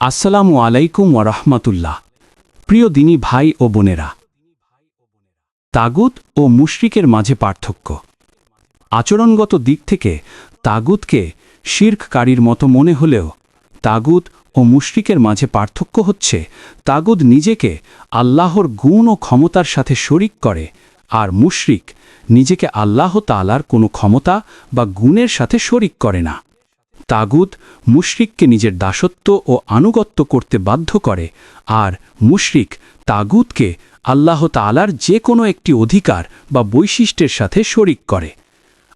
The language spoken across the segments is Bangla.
আসসালামু আলাইকুম ওরহমতুল্লাহ প্রিয় দিনী ভাই ও বোনেরা, তাগুত ও মুশরিকের মাঝে পার্থক্য। আচরণগত দিক থেকে তাগুতকে শির্ককারীর মতো মনে হলেও তাগুত ও মুশরিকের মাঝে পার্থক্য হচ্ছে তাগুদ নিজেকে আল্লাহর গুণ ও ক্ষমতার সাথে শরিক করে আর মুশরিক নিজেকে আল্লাহ তালার কোনো ক্ষমতা বা গুণের সাথে শরিক করে না। তাগুত মুশরিককে নিজের দাসত্ব ও আনুগত্য করতে বাধ্য করে, আর মুশরিক তাগুতকে আল্লাহ তালার যে কোনো একটি অধিকার বা বৈশিষ্ট্যের সাথে শরিক করে।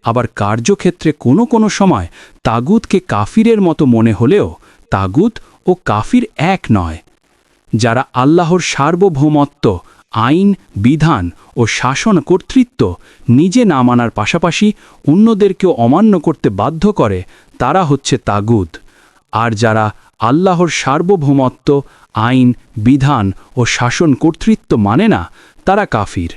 আবার কার্যক্ষেত্রে কোনো কোনো সময় তাগুতকে কাফিরের মতো মনে হলেও তাগুত ও কাফির এক নয়। যারা আল্লাহর সার্বভৌমত্ব আইন, বিধান ও শাসন কর্তৃত্ব নিজে না মানার পাশাপাশি অন্যদেরকেও অমান্য করতে বাধ্য করে, তারা হচ্ছে তাগুদ আর যারা আল্লাহর সার্বভৌমত্ব, আইন, বিধান ও শাসন কর্তৃত্ব মানে না, তারা কাফির।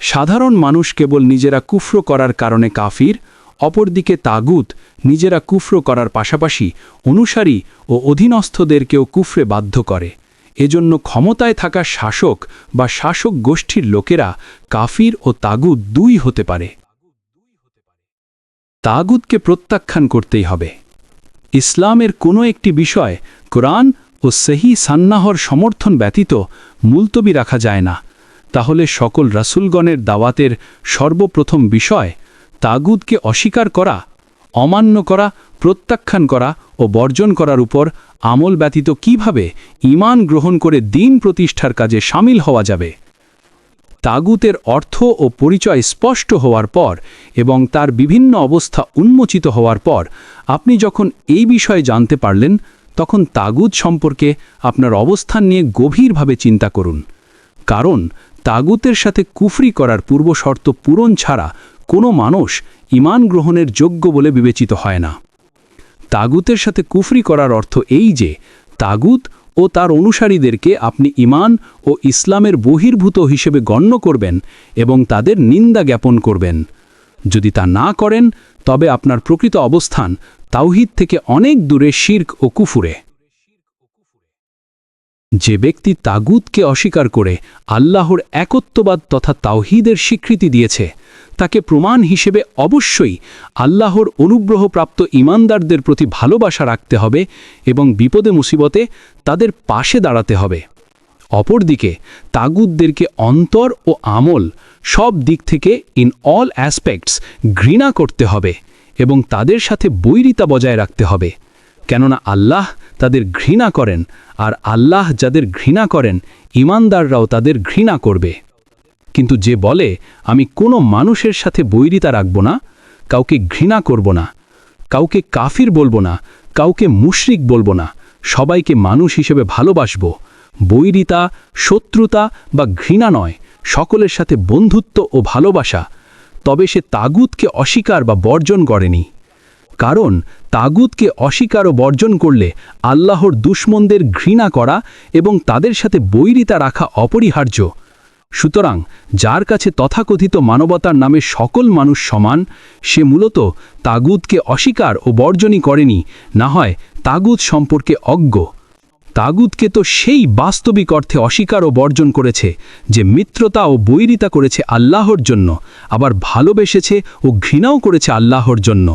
সাধারণ মানুষ কেবল নিজেরা কুফর করার কারণে কাফির, অপরদিকে তাগুত নিজেরা কুফর করার পাশাপাশি অনুসারী ও অধীনস্থদেরকেও কুফরে বাধ্য করে। এজন্য ক্ষমতায় থাকা শাসক বা শাসক গোষ্ঠীর লোকেরা কাফির ও তাগুদ দুই হতে পারে। তাগুদকে প্রত্যাখ্যান করতেই হবে। ইসলামের কোনো একটি বিষয় কোরআন ও সেহি সান্নাহর সমর্থন ব্যতীত মুলতবি রাখা যায় না। তাহলে সকল রাসুলগণের দাওয়াতের সর্বপ্রথম বিষয় তাগুদকে অস্বীকার করা অমান্য করা, প্রত্যাখ্যান করা ও বর্জন করার উপর আমল ব্যতীত কীভাবে ঈমান গ্রহণ করে দিন প্রতিষ্ঠার কাজে সামিল হওয়া যাবে? তাগুতের অর্থ ও পরিচয় স্পষ্ট হওয়ার পর এবং তার বিভিন্ন অবস্থা উন্মোচিত হওয়ার পর আপনি যখন এই বিষয়ে জানতে পারলেন, তখন তাগুদ সম্পর্কে আপনার অবস্থান নিয়ে গভীরভাবে চিন্তা করুন। কারণ তাগুতের সাথে কুফরি করার পূর্বশর্ত পূরণ ছাড়া কোনো মানুষ ইমান গ্রহণের যোগ্য বলে বিবেচিত হয় না। তাগুতের সাথে কুফরি করার অর্থ এই যে, তাগুত ও তার অনুসারীদেরকে আপনি ইমান ও ইসলামের বহির্ভূত হিসেবে গণ্য করবেন এবং তাদের নিন্দা জ্ঞাপন করবেন। যদি তা না করেন, তবে আপনার প্রকৃত অবস্থান তাওহিদ থেকে অনেক দূরে শির্ক ও কুফুরে। যে ব্যক্তি তাগুদকে অস্বীকার করে আল্লাহর একত্ববাদ তথা তাওহিদের স্বীকৃতি দিয়েছে, তাকে প্রমাণ হিসেবে অবশ্যই আল্লাহর অনুগ্রহপ্রাপ্ত ইমানদারদের প্রতি ভালোবাসা রাখতে হবে এবং বিপদে মুসিবতে তাদের পাশে দাঁড়াতে হবে। অপরদিকে তাগুদদেরকে অন্তর ও আমল সব দিক থেকে ইন অল অ্যাসপেক্টস ঘৃণা করতে হবে এবং তাদের সাথে বৈরিতা বজায় রাখতে হবে। কেননা আল্লাহ তাদের ঘৃণা করেন আর আল্লাহ যাদের ঘৃণা করেন, ইমানদাররাও তাদের ঘৃণা করবে। কিন্তু যে বলে, আমি কোনো মানুষের সাথে বৈরিতা রাখব না, কাউকে ঘৃণা করব না, কাউকে কাফির বলব না, কাউকে মুশরিক বলব না, সবাইকে মানুষ হিসেবে ভালোবাসব, বৈরিতা, শত্রুতা বা ঘৃণা নয়, সকলের সাথে বন্ধুত্ব ও ভালোবাসা, তবে সে তাগুতকে অস্বীকার বা বর্জন করেনি। কারণ তাগুতকে অস্বীকার ও বর্জন করলে আল্লাহর দুশ্মনদের ঘৃণা করা এবং তাদের সাথে বৈরিতা রাখা অপরিহার্য। সুতরাং যার কাছে তথাকথিত মানবতার নামে সকল মানুষ সমান, সে মূলত তাগুদকে অস্বীকার ও বর্জনই করেনি, না হয় তাগুদ সম্পর্কে অজ্ঞ। তাগুদকে তো সেই বাস্তবিক অর্থে অস্বীকার ও বর্জন করেছে, যে মিত্রতা ও বৈরিতা করেছে আল্লাহর জন্য, আবার ভালোবেসেছে ও ঘৃণাও করেছে আল্লাহর জন্য।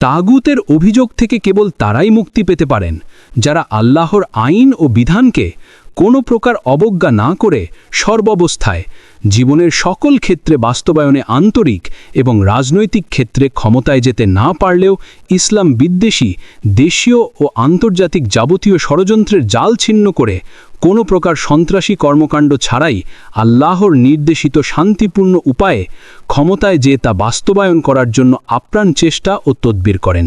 তাগুতের অভিযোগ থেকে কেবল তারাই মুক্তি পেতে পারেন, যারা আল্লাহর আইন ও বিধানকে কোনো প্রকার অবজ্ঞা না করে সর্বাবস্থায় জীবনের সকল ক্ষেত্রে বাস্তবায়নে আন্তরিক এবং রাজনৈতিক ক্ষেত্রে ক্ষমতায় যেতে না পারলেও ইসলাম বিদ্বেষী, দেশীয় ও আন্তর্জাতিক যাবতীয় ষড়যন্ত্রের জাল ছিন্ন করে কোনো প্রকার সন্ত্রাসী কর্মকাণ্ড ছাড়াই আল্লাহর নির্দেশিত শান্তিপূর্ণ উপায়ে ক্ষমতায় যে তা বাস্তবায়ন করার জন্য আপ্রাণ চেষ্টা ও তদ্বির করেন।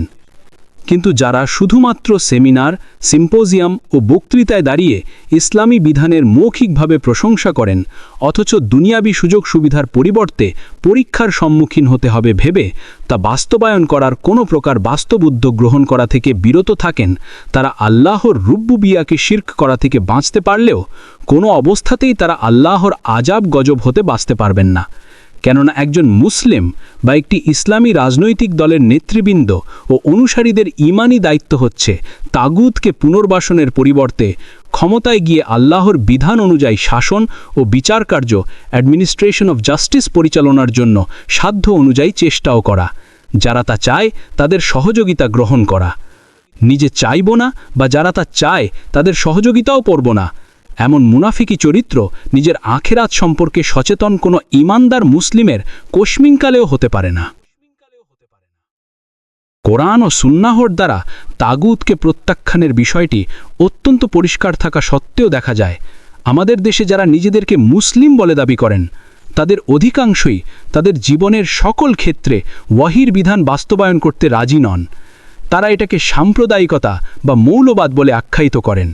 কিন্তু যারা শুধুমাত্র সেমিনার, সিম্পোজিয়াম ও বক্তৃতায় দাঁড়িয়ে ইসলামী বিধানের মৌখিকভাবে প্রশংসা করেন, অথচ দুনিয়াবি সুযোগ সুবিধার পরিবর্তে পরীক্ষার সম্মুখীন হতে হবে ভেবে তা বাস্তবায়ন করার কোনো প্রকার বাস্তব উদ্যোগ গ্রহণ করা থেকে বিরত থাকেন, তারা আল্লাহর রুব্বুবিয়াকে শির্ক করা থেকে বাঁচতে পারলেও কোনো অবস্থাতেই তারা আল্লাহর আজাব গজব হতে বাঁচতে পারবেন না। কেননা একজন মুসলিম বা একটি ইসলামী রাজনৈতিক দলের নেতৃবৃন্দ ও অনুসারীদের ইমানি দায়িত্ব হচ্ছে তাগুদকে পুনর্বাসনের পরিবর্তে ক্ষমতায় গিয়ে আল্লাহর বিধান অনুযায়ী শাসন ও বিচার কার্য অ্যাডমিনিস্ট্রেশন অফ জাস্টিস পরিচালনার জন্য সাধ্য অনুযায়ী চেষ্টাও করা। যারা তা চায়, তাদের সহযোগিতা গ্রহণ করা। নিজে চাইব না বা যারা তা চায়, তাদের সহযোগিতাও পড়ব না। এমন মুনাফিকি চরিত্র নিজের আখেরাত সম্পর্কে সচেতন কোনো ইমানদার মুসলিমের কোশমিনকালেও হতে পারে না। কোরআন ও সুন্নাহর দ্বারা তাগুতকে প্রত্যাখ্যানের বিষয়টি অত্যন্ত পরিষ্কার থাকা সত্ত্বেও দেখা যায়, আমাদের দেশে যারা নিজেদেরকে মুসলিম বলে দাবি করেন, তাদের অধিকাংশই তাদের জীবনের সকল ক্ষেত্রে ওয়াহির বিধান বাস্তবায়ন করতে রাজি নন। তারা এটাকে সাম্প্রদায়িকতা বা মৌলবাদ বলে আখ্যায়িত করেন।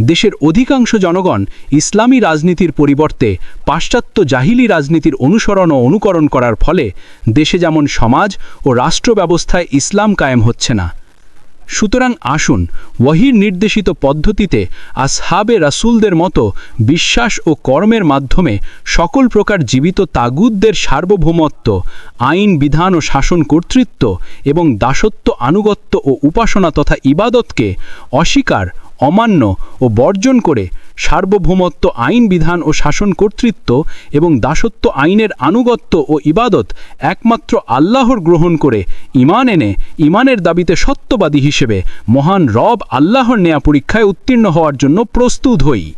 দেশের অধিকাংশ জনগণ ইসলামী রাজনীতির পরিবর্তে পাশ্চাত্য জাহিলি রাজনীতির অনুসরণ ও অনুকরণ করার ফলে দেশে যেমন সমাজ ও রাষ্ট্র ব্যবস্থায় ইসলাম কায়েম হচ্ছে না। সুতরাং আসুন ওয়াহির নির্দেশিত পদ্ধতিতে আসহাবে রাসুলদের মতো বিশ্বাস ও কর্মের মাধ্যমে সকল প্রকার জীবিত তাগুদদের সার্বভৌমত্ব, আইন, বিধান ও শাসন কর্তৃত্ব এবং দাসত্ব, আনুগত্য ও উপাসনা তথা ইবাদতকে অস্বীকার অমান্য ও বর্জন করে সার্বভৌমত্ব আইন বিধান ও শাসন কর্তৃত্ব এবং দাসত্ব আইনের আনুগত্য ও ইবাদত একমাত্র আল্লাহর গ্রহণ করে ইমান এনে ইমানের দাবিতে সত্যবাদী হিসেবে মহান রব আল্লাহর নেয়া পরীক্ষায় উত্তীর্ণ হওয়ার জন্য প্রস্তুত হই।